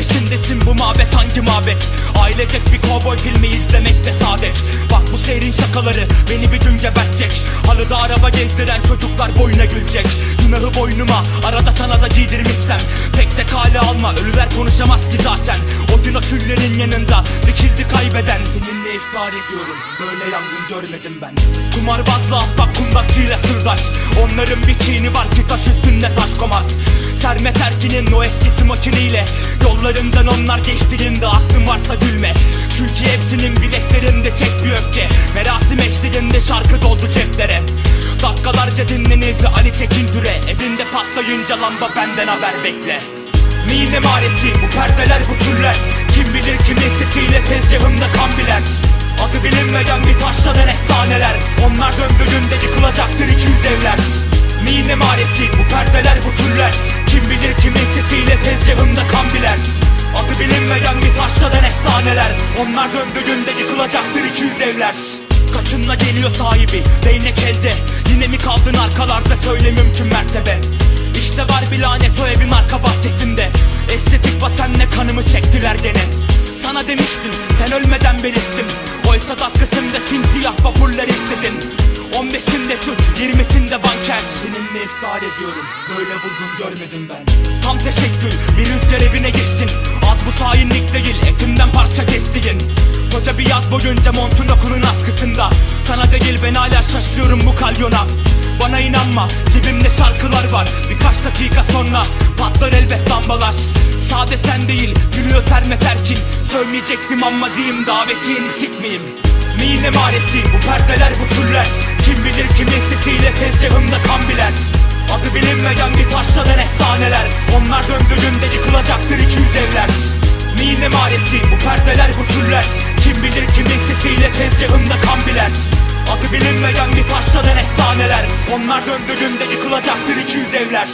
içindesin bu mabet hangi mabet? Ailecek bir kovboy filmi izlemek de saadet. Bak bu şehrin şakaları beni bir gün Halıda araba gezdiren çocuklar boyuna gülecek. Günahı boynuma arada sana da giydirmişsem. Pek de kale alma ölüler konuşamaz ki zaten. O gün o küllerin yanında dikildi kaybeden. Seninle iftar ediyorum? Böyle yangın görmedim ben. Kumarbazla ahbap kundakçıyla sırdaş. Onların bir kini var ki taş üstünde taş komaz. Sermet Erkin'in o eskisi makineyle Yollarından onlar geçtiğinde aklın varsa gülme. Çünkü hepsinin bileklerinde çek bir öfke. Merasim eşliğinde şarkı doldu Dakikalarca dinlenirdi Ali Tekin Türe Evinde patlayınca lamba benden haber bekle. Mine maresi bu perdeler bu türler. Kim bilir kimin sesiyle tezgahında kan biler. Adı bilinmeyen bir taşlanan efsaneler Onlar döndüğünde yıkılacaktır 200 evler. Mine maresi bu perdeler bu türler. Kim bilir kimin sesiyle tezgahında kan biler. Adı bilinmeyen bir taşlanan efsaneler Onlar döndüğünde yıkılacaktır 200 evler Kaçınla geliyor sahibi değnek elde. Yine mi kaldın arkalarda söyle mümkün mertebe. İşte var bir lanet o evin arka bahçesinde. Estetik basenle kanımı çektiler gene. Sana demiştim sen ölmeden belirttim. Oysa dakikasında simsiyah vapurlar istedin 15'inde suç 20'sinde banker. Seninle iftar ediyorum böyle vurgun görmedim ben. Tam teşekkür bir rüzgar evine geçsin. Az bu hainlik değil etimden parça kestiğin Bir yaz boyunca montun okunun askısında. Sana değil ben hala şaşıyorum bu kalyona. Bana inanma cebimde şarkılar var. Birkaç dakika sonra patlar elbet lambalar. Sade sen değil gülüyor Sermet Erkin. Sövmeyecektim ama diyeyim davetiyeni sikmeyeyim. Mine maresi bu perdeler bu türler Kim bilir kimin sesiyle tezgahında kan biler. Adı bilinmeyen bir taşlanan efsaneler. Onlar döndüğünde yıkılacaktır 200 evler. Mine maresi bu perdeler bu türler sesiyle tezgahında kan biler. Adı bilinmeyen bir taşlanan efsaneler. Onlar döndüğünde yıkılacaktır 200 evler